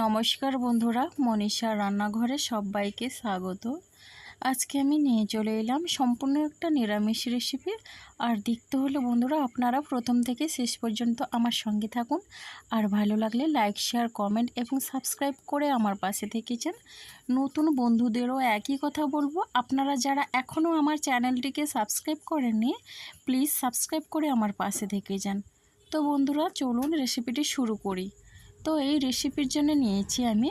নমস্কার বন্ধুরা, মনীষা রান্নাঘরে সবাইকে স্বাগত। আজকে আমি নিয়ে চলে এলাম সম্পূর্ণ একটা নিরামিষ রেসিপি আর দেখতে হলে বন্ধুরা, আপনারা প্রথম থেকে শেষ পর্যন্ত আমার সঙ্গে থাকুন। আর ভালো লাগলে লাইক শেয়ার কমেন্ট এবং সাবস্ক্রাইব করে আমার পাশে থেকেছেন। নতুন বন্ধুদেরও একই কথা বলব, আপনারা যারা এখনও আমার চ্যানেলটিকে সাবস্ক্রাইব করেননি প্লিজ সাবস্ক্রাইব করে আমার পাশে থেকে যান তো বন্ধুরা, চলুন রেসিপিটি শুরু করি। তো এই রেসিপির জন্য নিয়েছি আমি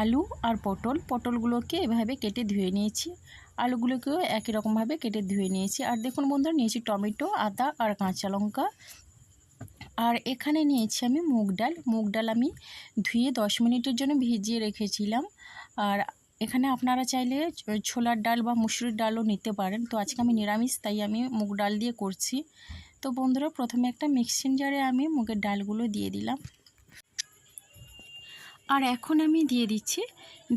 আলু আর পটল। পটলগুলোকে এভাবে কেটে ধুয়ে নিয়েছি। আলুগুলোকেও একই রকমভাবে কেটে ধুয়ে নিয়েছি। আর দেখুন বন্ধুরা, নিয়েছি টমেটো, আদা আর কাঁচা লঙ্কা। আর এখানে নিয়েছি আমি মুগ ডাল। মুগ ডাল আমি ধুয়ে দশ মিনিটের জন্য ভিজিয়ে রেখেছিলাম। আর এখানে আপনারা চাইলে ছোলার ডাল বা মুসুরির ডালও নিতে পারেন। তো আজকে আমি নিরামিষ, তাই আমি মুগ ডাল দিয়ে করছি। তো বন্ধুরা, প্রথমে একটা মিক্সিং জারে আমি মুগের ডালগুলো দিয়ে দিলাম। আর এখন আমি দিয়ে দিচ্ছি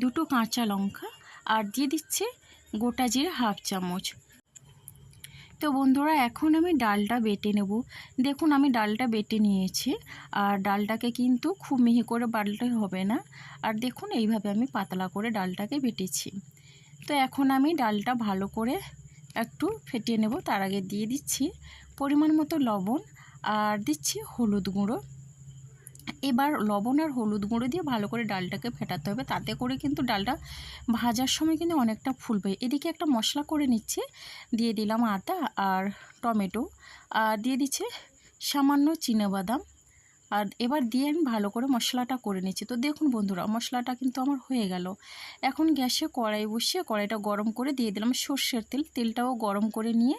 দুটো কাঁচা লঙ্কা আর দিয়ে দিচ্ছি গোটা জিরে হাফ চামচ। তো বন্ধুরা, এখন আমি ডালটা বেটে নেব। দেখুন, আমি ডালটা বেটে নিয়েছি আর ডালটাকে কিন্তু খুব মিহি করে বাটলে হবে না। আর দেখুন, এইভাবে আমি পাতলা করে ডালটাকে বেটেছি। তো এখন আমি ডালটা ভালো করে একটু ফেটিয়ে নেব। তার আগে দিয়ে দিচ্ছি পরিমাণ মতো লবণ আর দিচ্ছি হলুদ গুঁড়ো। এবার লবণ আর হলুদ গুঁড়ো দিয়ে ভালো করে ডালটাকে ফেটাতে হবে। তাতে করে কিন্তু ডালটা ভাজার সময় কিন্তু অনেকটা ফুলবে। এদিকে একটা মশলা করে নিচ্ছে। দিয়ে দিলাম আদা আর টমেটো। আর দিয়ে দিচ্ছে সামান্য বাদাম আর এবার দিয়ে আমি ভালো করে মশলাটা করে নিচ্ছি। তো দেখুন বন্ধুরা, মশলাটা কিন্তু আমার হয়ে গেল। এখন গ্যাসে কড়াই বসিয়ে কড়াইটা গরম করে দিয়ে দিলাম সর্ষের তেল। তেলটাও গরম করে নিয়ে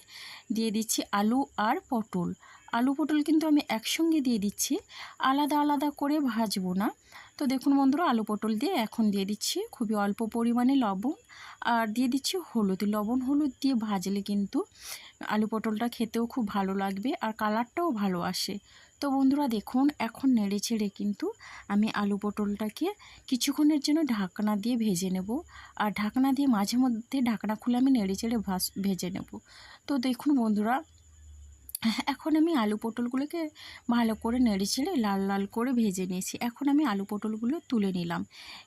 দিয়ে দিচ্ছি আলু আর পটল। আলু পটল কিন্তু আমি একসঙ্গে দিয়ে দিচ্ছি। আলাদা আলাদা করে ভাজবো না। তো দেখুন বন্ধুরা, আলু পটল দিয়ে এখন দিয়ে দিচ্ছি খুবই অল্প পরিমাণে লবণ। আর দিয়ে দিচ্ছি হলুদ। লবণ হলুদ দিয়ে ভাজলে কিন্তু আলু পটলটা খেতেও খুব ভালো লাগবে আর কালারটাও ভালো আসে। তো বন্ধুরা, দেখুন, এখন নেড়ে ছেড়ে কিন্তু আমি আলু পটলটাকে কিছুক্ষণের জন্য ঢাকনা দিয়ে ভেজে নেব। আর ঢাকনা দিয়ে মাঝে মধ্যে ঢাকনা খুলে আমি নেড়ে চেড়ে ভেজে নেব। তো দেখুন বন্ধুরা এখন আমি আলু পটলগুলোকে ভালো করে নেড়ে চেড়ে লাল লাল করে ভেজে নিয়েছি। এখন আমি আলু পটলগুলো তুলে নিলাম।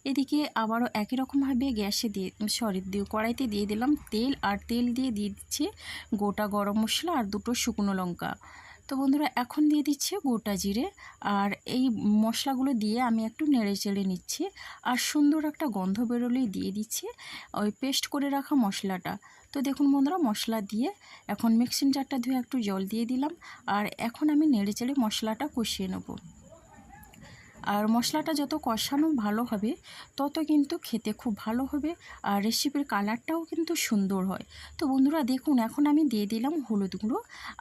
এদিকে আবারও একই রকমভাবে গ্যাসে দিয়ে, সরি কড়াইতে দিয়ে দিলাম তেল। আর তেল দিয়ে দিয়ে দিচ্ছি গোটা গরম মশলা আর দুটো শুকনো লঙ্কা। তো বন্ধুরা, এখন দিয়ে দিচ্ছি গোটা জিরে আর এই মশলাগুলো দিয়ে আমি একটু নেড়ে চেড়ে নিচ্ছি আর সুন্দর একটা গন্ধ বেরোলেই দিয়ে দিচ্ছি ওই পেস্ট করে রাখা মশলাটা। তো দেখুন বন্ধুরা, মশলা দিয়ে এখন মিক্সিং জারটা ধুয়ে একটু জল দিয়ে দিলাম আর এখন আমি নেড়ে চেড়ে মশলাটা কষিয়ে নেব। আর মশলাটা যত কষানো ভালো হবে, তত কিন্তু খেতে খুব ভালো হবে আর রেসিপির কালারটাও কিন্তু সুন্দর হয়। তো বন্ধুরা দেখুন, এখন আমি দিয়ে দিলাম হলুদ গুঁড়ো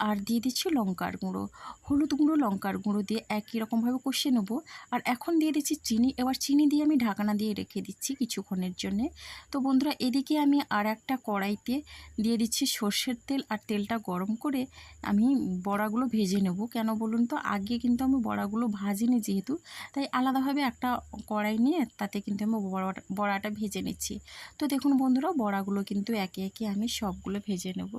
আর দিয়ে দিচ্ছি লঙ্কার গুঁড়ো। হলুদ গুঁড়ো, লঙ্কার গুঁড়ো দিয়ে একই রকমভাবে কষিয়ে নেব। আর এখন দিয়ে দিচ্ছি চিনি, এবার চিনি দিয়ে আমি ঢাকনা দিয়ে রেখে দিচ্ছি কিছুক্ষণের জন্যে। তো বন্ধুরা এদিকে আমি আর একটা কড়াইতে দিয়ে দিচ্ছি সর্ষের তেল আর তেলটা গরম করে আমি বড়াগুলো ভেজে নেব। কেন বলুন তো? আগে কিন্তু আমি বড়াগুলো ভাজিনি যেহেতু তাই আলাদাভাবে একটা কড়াই নিয়ে তাতে কিন্তু আমি বড়াটা বড়াটা ভেজে নিচ্ছি। তো দেখুন বন্ধুরা, বড়াগুলো কিন্তু একে একে আমি সবগুলো ভেজে নেব।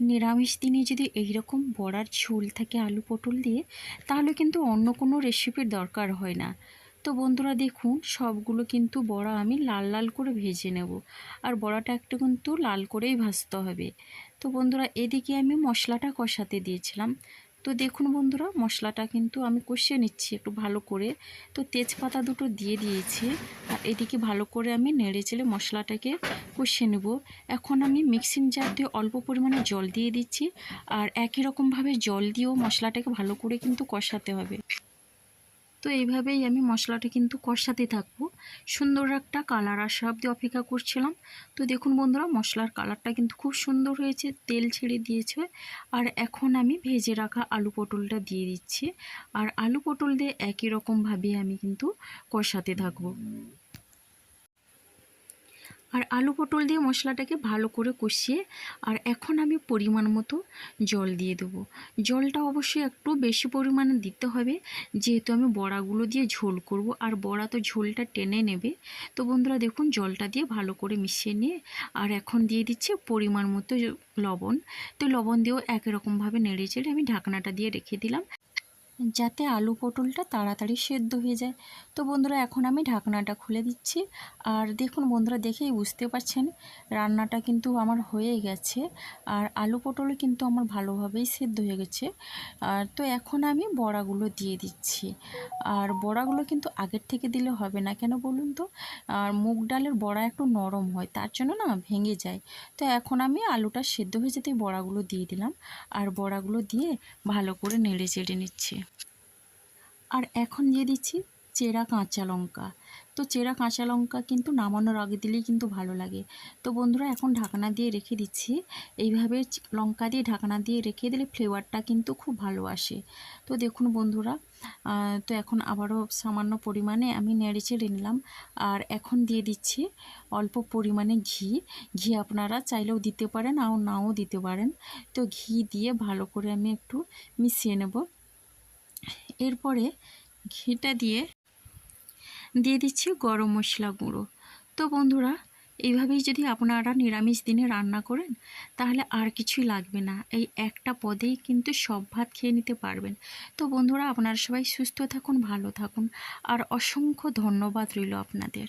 নিরামিষ দিনে যদি এইরকম বড়ার ঝোল থাকে আলু পটল দিয়ে, তাহলে কিন্তু অন্য কোনো রেসিপির দরকার হয় না। তো বন্ধুরা দেখুন, সবগুলো কিন্তু বড়া আমি লাল লাল করে ভেজে নেব। আর বড়াটা একটু কিন্তু লাল করেই ভাজতে হবে। তো বন্ধুরা, এদিকে আমি মশলাটা কষাতে দিয়েছিলাম। তো দেখুন বন্ধুরা, মশলাটা কিন্তু আমি কষিয়ে নিচ্ছি একটু ভালো করে। তো তেজপাতা দুটো দিয়ে দিয়েছি, আর এদিকে ভালো করে আমি নেড়ে চেলে মশলাটাকে কষিয়ে নেব। এখন আমি মিক্সিং জার দিয়ে অল্প পরিমাণে জল দিয়ে দিচ্ছি, আর একই রকমভাবে জল দিয়েও মশলাটাকে ভালো করে কিন্তু কষাতে হবে। তো এইভাবেই আমি মশলাটা কিন্তু কষাতে থাকব। সুন্দর একটা কালার আসা অব্দি অপেক্ষা করছিলাম। তো দেখুন বন্ধুরা, মশলার কালারটা কিন্তু খুব সুন্দর হয়েছে, তেল ছেড়ে দিয়েছে। আর এখন আমি ভেজে রাখা আলু পটলটা দিয়ে দিচ্ছি। আর আলু পটল দিয়ে একই রকমভাবে আমি কিন্তু কষাতে থাকব। আর আলু পটল দিয়ে মশলাটাকে ভালো করে কষিয়ে আর এখন আমি পরিমাণ মতো জল দিয়ে দেবো। জলটা অবশ্যই একটু বেশি পরিমাণে দিতে হবে। যেহেতু আমি বড়াগুলো দিয়ে ঝোল করব আর বড়া তো ঝোলটা টেনে নেবে। তো বন্ধুরা দেখুন জলটা দিয়ে ভালো করে মিশিয়ে নিয়ে আর এখন দিয়ে দিচ্ছে পরিমাণ মতো লবণ। তো লবণ দিয়েও একই রকমভাবে নেড়ে চেড়ে আমি ঢাকনাটা দিয়ে রেখে দিলাম। যাতে আলু পটলটা তাড়াতাড়ি সেদ্ধ হয়ে যায়। তো বন্ধুরা, এখন আমি ঢাকনাটা খুলে দিচ্ছি। আর দেখুন বন্ধুরা, দেখেই বুঝতে পারছেন, রান্নাটা কিন্তু আমার হয়ে গেছে। আর আলু পটল কিন্তু আমার ভালোভাবেই সেদ্ধ হয়ে গেছে। আর তো এখন আমি বড়াগুলো দিয়ে দিচ্ছি। আর বড়াগুলো কিন্তু আগের থেকে দিলে হবে না, কেন বলুন তো? আর মুগ ডালের বড়া একটু নরম হয়, তার জন্য না ভেঙে যায়। তো এখন আমি আলুটা সেদ্ধ হয়ে যেতে বড়াগুলো দিয়ে দিলাম। আর বড়াগুলো দিয়ে ভালো করে নেড়ে চেড়ে নিচ্ছি। আর এখন দিয়ে দিচ্ছি চেরা কাঁচা লঙ্কা। তো চেরা কাঁচা লঙ্কা কিন্তু নামানোর আগে দিলেই কিন্তু ভালো লাগে। তো বন্ধুরা, এখন ঢাকনা দিয়ে রেখে দিচ্ছি। এইভাবে লঙ্কা দিয়ে ঢাকনা দিয়ে রেখে দিলে ফ্লেভারটা কিন্তু খুব ভালো আসে। তো দেখুন বন্ধুরা তো এখন আবারও সামান্য পরিমাণে আমি নেড়ে চেড়ে নিলাম। আর এখন দিয়ে দিচ্ছি অল্প পরিমাণে ঘি। ঘি আপনারা চাইলেও দিতে পারেন, আর নাও দিতে পারেন। তো ঘি দিয়ে ভালো করে আমি একটু মিশিয়ে নেব। এরপরে ঘিটা দিয়ে দিয়ে দিচ্ছি গরম মশলা গুঁড়ো। তো বন্ধুরা, এইভাবেই যদি আপনারা নিরামিষ দিনে রান্না করেন, তাহলে আর কিছুই লাগবে না। এই একটা পদেই কিন্তু সব ভাত খেয়ে নিতে পারবেন। তো বন্ধুরা, আপনারা সবাই সুস্থ থাকুন, ভালো থাকুন। আর অসংখ্য ধন্যবাদ রইল আপনাদের।